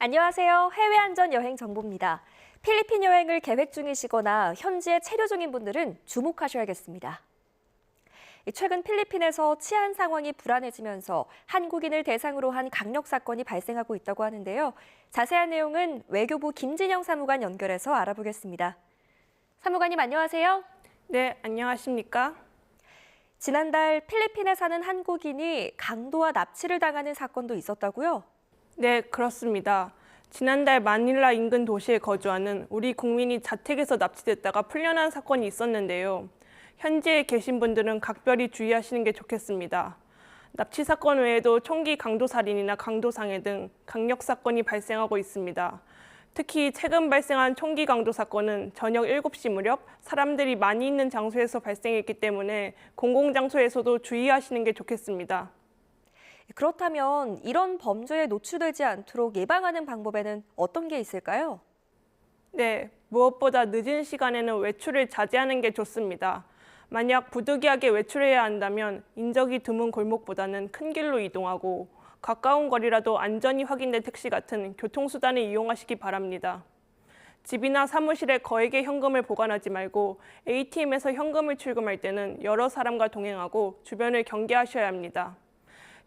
안녕하세요. 해외 안전 여행 정보입니다. 필리핀 여행을 계획 중이시거나 현지에 체류 중인 분들은 주목하셔야겠습니다. 최근 필리핀에서 치안 상황이 불안해지면서 한국인을 대상으로 한 강력 사건이 발생하고 있다고 하는데요. 자세한 내용은 외교부 김진영 사무관 연결해서 알아보겠습니다. 사무관님 안녕하세요. 네, 안녕하십니까? 지난달 필리핀에 사는 한국인이 강도와 납치를 당하는 사건도 있었다고요? 네, 그렇습니다. 지난달 마닐라 인근 도시에 거주하는 우리 국민이 자택에서 납치됐다가 풀려난 사건이 있었는데요. 현지에 계신 분들은 각별히 주의하시는 게 좋겠습니다. 납치 사건 외에도 총기 강도 살인이나 강도 상해 등 강력 사건이 발생하고 있습니다. 특히 최근 발생한 총기 강도 사건은 저녁 7시 무렵 사람들이 많이 있는 장소에서 발생했기 때문에 공공장소에서도 주의하시는 게 좋겠습니다. 그렇다면 이런 범죄에 노출되지 않도록 예방하는 방법에는 어떤 게 있을까요? 네, 무엇보다 늦은 시간에는 외출을 자제하는 게 좋습니다. 만약 부득이하게 외출해야 한다면 인적이 드문 골목보다는 큰 길로 이동하고 가까운 거리라도 안전이 확인된 택시 같은 교통수단을 이용하시기 바랍니다. 집이나 사무실에 거액의 현금을 보관하지 말고 ATM에서 현금을 출금할 때는 여러 사람과 동행하고 주변을 경계하셔야 합니다.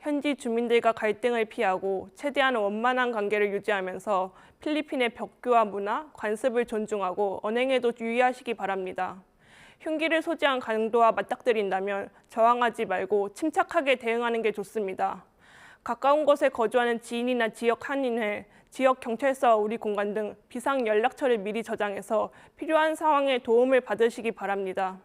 현지 주민들과 갈등을 피하고 최대한 원만한 관계를 유지하면서 필리핀의 벽교와 문화, 관습을 존중하고 언행에도 유의하시기 바랍니다. 흉기를 소지한 강도와 맞닥뜨린다면 저항하지 말고 침착하게 대응하는 게 좋습니다. 가까운 곳에 거주하는 지인이나 지역 한인회, 지역 경찰서와 우리 공간 등 비상 연락처를 미리 저장해서 필요한 상황에 도움을 받으시기 바랍니다.